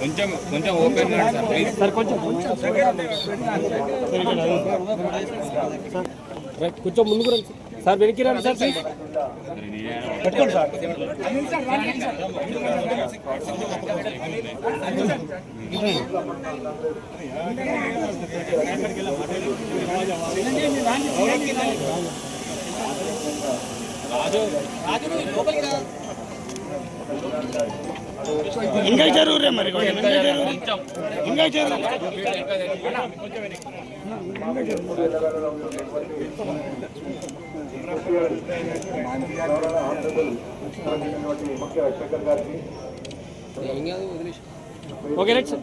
కొంచెం కొంచెం open sir కొంచెం కొంచెం. ముందుకు రండి సార్. వెనక్కి రండి సార్ ప్లీజ్. పెట్టుకోండి సార్. ఇంకా జరుగురే మరి కొంచెం ఇంకా జరుగు ఇంకా జరుగు okay right sir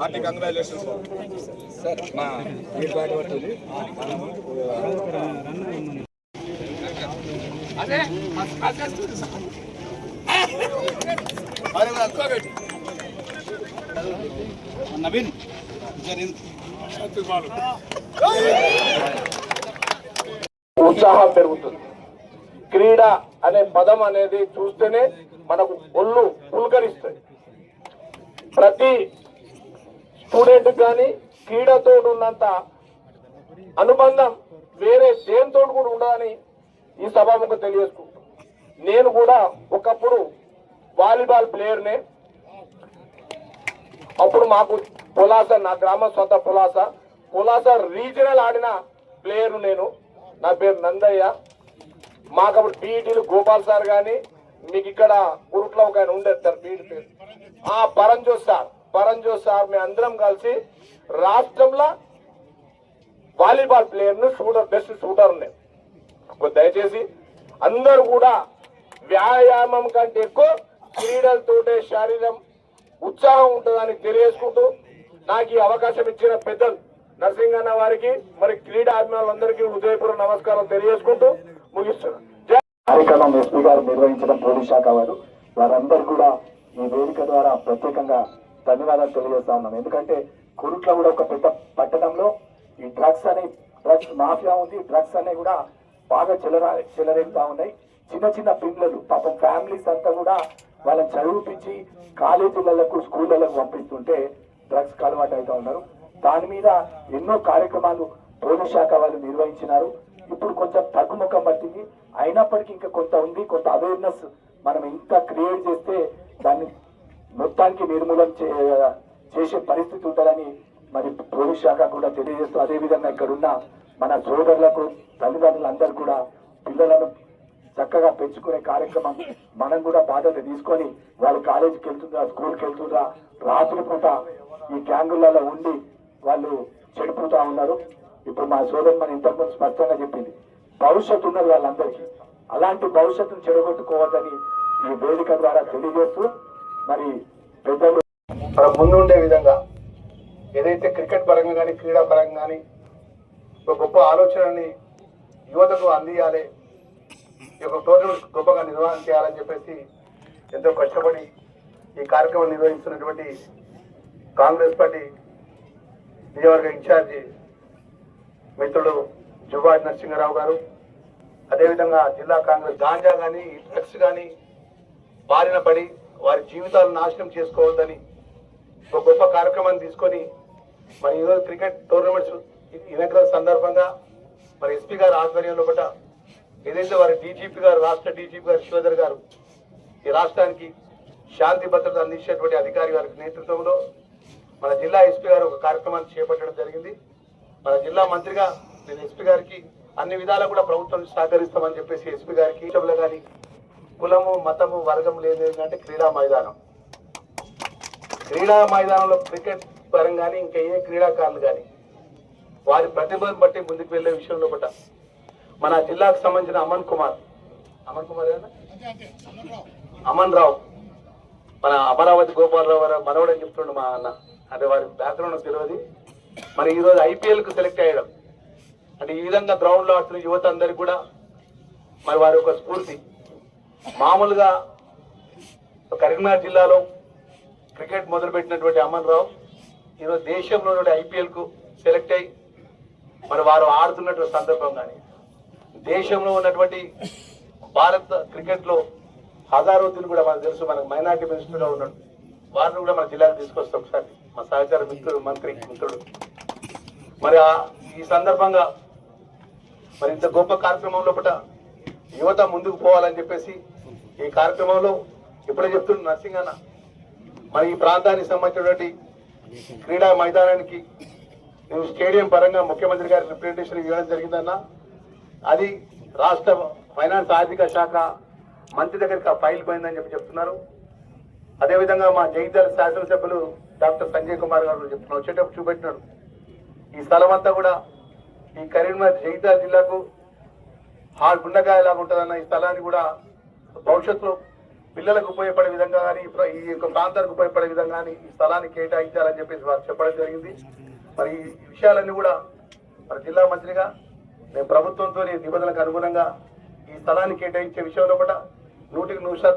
hearty congratulations sir మా నవీన్ ఉత్సాహం పెరుగుతుంది. క్రీడ అనే పదం అనేది చూస్తేనే మనకు ఒళ్ళు పులకరిస్తుంది ప్రతి స్టూడెంట్ కానీ క్రీడతో ఉన్నంత అనుబంధం వేరే దేనితో కూడా ఉండదని ఈ సభాముఖం తెలియజేసుకుంటాం నేను కూడా ఒకప్పుడు వాలీబాల్ ప్లేయర్నే. అప్పుడు మాకు పులాస నా గ్రామం సొంత పులాస పులాస రీజనల్ ఆడిన ప్లేయర్ నేను. నా పేరు నందయ్య. మాకు అప్పుడు పీఈటీలు గోపాల్ సార్ కానీ మీకు ఇక్కడ గురుట్లో ఒక ఆయన ఉండేది సార్ పీఈటీ పేరు. ఆ పరంజోత్ సార్ పరంజోత్ సార్ మేము అందరం కలిసి రాష్ట్రంలో వాలీబాల్ ప్లేయర్ను షూటర్ బెస్ట్ షూటర్ నేను దయచేసి అందరూ కూడా వ్యాయామం కంటే ఎక్కువ క్రీడలతోటే శారీరం ఉత్సాహం ఉంటుందని తెలియజేసుకుంటూ నాకు ఈ అవకాశం ఇచ్చిన పెద్దలు నరసింహన్న వారికి మరి క్రీడా అభిమానులందరికీ హృదయపూర్వక నమస్కారం తెలియజేసుకుంటూ ముగిస్తున్నాను జై కార్యక్రమం ఎస్పీ గారు నిర్వహించడం పోలీస్ శాఖ వారు. వారందరూ కూడా ఈ వేదిక ద్వారా ప్రత్యేకంగా ధన్యవాదాలు తెలియజేస్తా ఉన్నాం. ఎందుకంటే కురుట్ల కూడా ఒక పెద్ద పట్టణంలో ఈ డ్రగ్స్ అనే డ్రగ్స్ మాఫియా ఉంది. డ్రగ్స్ అనేవి కూడా బాగా చెలరా చెలరేగుతా ఉన్నాయి. చిన్న చిన్న పిల్లలు పాపం ఫ్యామిలీస్ అంతా కూడా వాళ్ళని చదివిపించి కాలేజీలకు స్కూళ్ళకు పంపిస్తుంటే డ్రగ్స్ అలవాటు అవుతా ఉన్నారు. దాని మీద ఎన్నో కార్యక్రమాలు పోలీస్ శాఖ వాళ్ళు నిర్వహించినారు. ఇప్పుడు కొంచెం తగ్గుముఖం పట్టింది. అయినప్పటికీ ఇంకా కొంత ఉంది కొంత అవేర్నెస్ మనం ఇంకా క్రియేట్ చేస్తే దాన్ని మొత్తానికి నిర్మూలన చే- చేసే పరిస్థితి ఉంటుందని మరి పోలీస్ శాఖ కూడా తెలియజేస్తూ అదే విధంగా మన సోదరులకు తల్లిదండ్రులందరూ కూడా పిల్లలను చక్కగా పెంచుకునే కార్యక్రమం మనం కూడా బాధ్యత తీసుకొని వాళ్ళు కాలేజీకి వెళ్తుందా స్కూల్కి వెళ్తుందా రాత్రి పూట ఈ గ్యాంగులలో ఉండి వాళ్ళు చెడిపోతా ఉన్నారు. ఇప్పుడు మా సోదరు మన ఇంతకుముందు స్పష్టంగా చెప్పింది. భవిష్యత్తు ఉన్నది వాళ్ళందరికీ. అలాంటి భవిష్యత్తును చెడగొట్టుకోవద్దని ఈ వేదిక ద్వారా తెలియజేస్తూ మరి పెద్దలు మన ముందు ఉండే విధంగా ఏదైతే క్రికెట్ పరంగా కానీ క్రీడా పరంగా కానీ ఒక గొప్ప ఆలోచనని యువతకు అందియాలి ఈ యొక్క టోర్నమెంట్ గొప్పగా నిర్వహణ చేయాలని చెప్పేసి ఎంతో కష్టపడి ఈ కార్యక్రమం నిర్వహిస్తున్నటువంటి కాంగ్రెస్ పార్టీ నియోజకవర్గ ఇన్ఛార్జి మిత్రుడు జుబాజ్ నరసింహారావు గారు. అదేవిధంగా జిల్లా కాంగ్రెస్ గాంజా కానీ డ్రగ్స్ కానీ బారిన పడి వారి జీవితాలను నాశనం చేసుకోవద్దని ఒక గొప్ప కార్యక్రమాన్ని తీసుకొని మరి ఈరోజు క్రికెట్ టోర్నమెంట్స్ ఇనగ్రల్ సందర్భంగా మరి ఎస్పీ గారి ఆధ్వర్యంలో పట్ల ఏదైతే వారి డీజీపీ గారు రాష్ట్ర డీజీపీ గారు శివధర్ గారు ఈ రాష్ట్రానికి శాంతి భద్రత అందించేటువంటి అధికారి వారి నేతృత్వంలో మన జిల్లా ఎస్పీ గారు ఒక కార్యక్రమాన్ని చేపట్టడం జరిగింది. మన జిల్లా మంత్రిగా నేను ఎస్పీ గారికి అన్ని విధాలా కూడా ప్రభుత్వం సహకరిస్తామని చెప్పేసి ఎస్పీ గారికి కానీ కులము మతము వర్గం లేదు ఏంటంటే క్రీడా మైదానం. క్రీడా మైదానంలో క్రికెట్ పరంగా కానీ ఇంకా ఏ క్రీడాకారులు కానీ వారి ప్రతిభను బట్టి ముందుకు వెళ్ళే విషయంలో కూడా మన జిల్లాకు సంబంధించిన అమన్ కుమార్. అమన్ కుమార్ అమన్ రావు. మన అమరావతి గోపాలరావు గారు మనవడు చెప్తుండు మా అన్న. అంటే వారి బ్యాక్గ్రౌండ్ తెలియదు మరి ఈరోజు ఐపీఎల్కు సెలెక్ట్ అయ్యడం. అంటే ఈ విధంగా గ్రౌండ్లో ఆడుతున్న యువత అందరికి కూడా మరి వారి యొక్క స్ఫూర్తి. మామూలుగా కరీంనగర్ జిల్లాలో క్రికెట్ మొదలుపెట్టినటువంటి అమన్ రావు ఈరోజు దేశంలో ఐపీఎల్కు సెలెక్ట్ అయ్యి మరి వారు ఆడుతున్నటువంటి సందర్భం కానీ దేశంలో ఉన్నటువంటి భారత్ క్రికెట్లో హజారుద్దీన్ కూడా మనకు తెలుసు. మనకు మైనార్టీ మినిస్టర్గా ఉన్నాడు వారిని కూడా మన జిల్లాకు తీసుకొస్తాం ఒకసారి. మా సహచార మిత్రుడు మంత్రి మిత్రుడు. మరి ఈ సందర్భంగా మరి ఇంత గొప్ప కార్యక్రమంలో లోపల యువత ముందుకు పోవాలని చెప్పేసి ఈ కార్యక్రమంలో ఇప్పుడే చెప్తున్న నర్సింగ్ అన్న మరి ఈ ప్రాంతానికి సంబంధించినటువంటి క్రీడా మైదానానికి నేను స్టేడియం పరంగా ముఖ్యమంత్రి గారి రిప్రజెంటేషన్ ఇవ్వడం జరిగిందన్న. అది రాష్ట్ర ఫైనాన్స్ ఆర్థిక శాఖ మంత్రి దగ్గరికి ఆ ఫైల్ పోయిందని చెప్పి చెప్తున్నారు. అదేవిధంగా మా జగిత్యాల శాసనసభ్యులు డాక్టర్ సంజయ్ కుమార్ గారు చెప్తున్నారు. వచ్చేటప్పుడు చూపెట్టినాడు ఈ స్థలం అంతా కూడా ఈ కరీంనగర్ జగిత్యాల జిల్లాకు హాల్ గుండకాయలాగా ఉంటుందన్న ఈ స్థలాన్ని కూడా భవిష్యత్తులో పిల్లలకు ఉపయోగపడే విధంగా కానీ ఈ ఈ యొక్క ప్రాంతానికి ఉపయోగపడే విధంగా కానీ ఈ స్థలాన్ని కేటాయించాలని చెప్పేసి వారు చెప్పడం జరిగింది. మరి ఈ విషయాలన్నీ కూడా మరి జిల్లా మంత్రిగా నేను ప్రభుత్వంతో నిబంధనలకు అనుగుణంగా ఈ స్థలాన్ని కేటాయించే విషయంలో కూడా నూటికి నూరు శాతం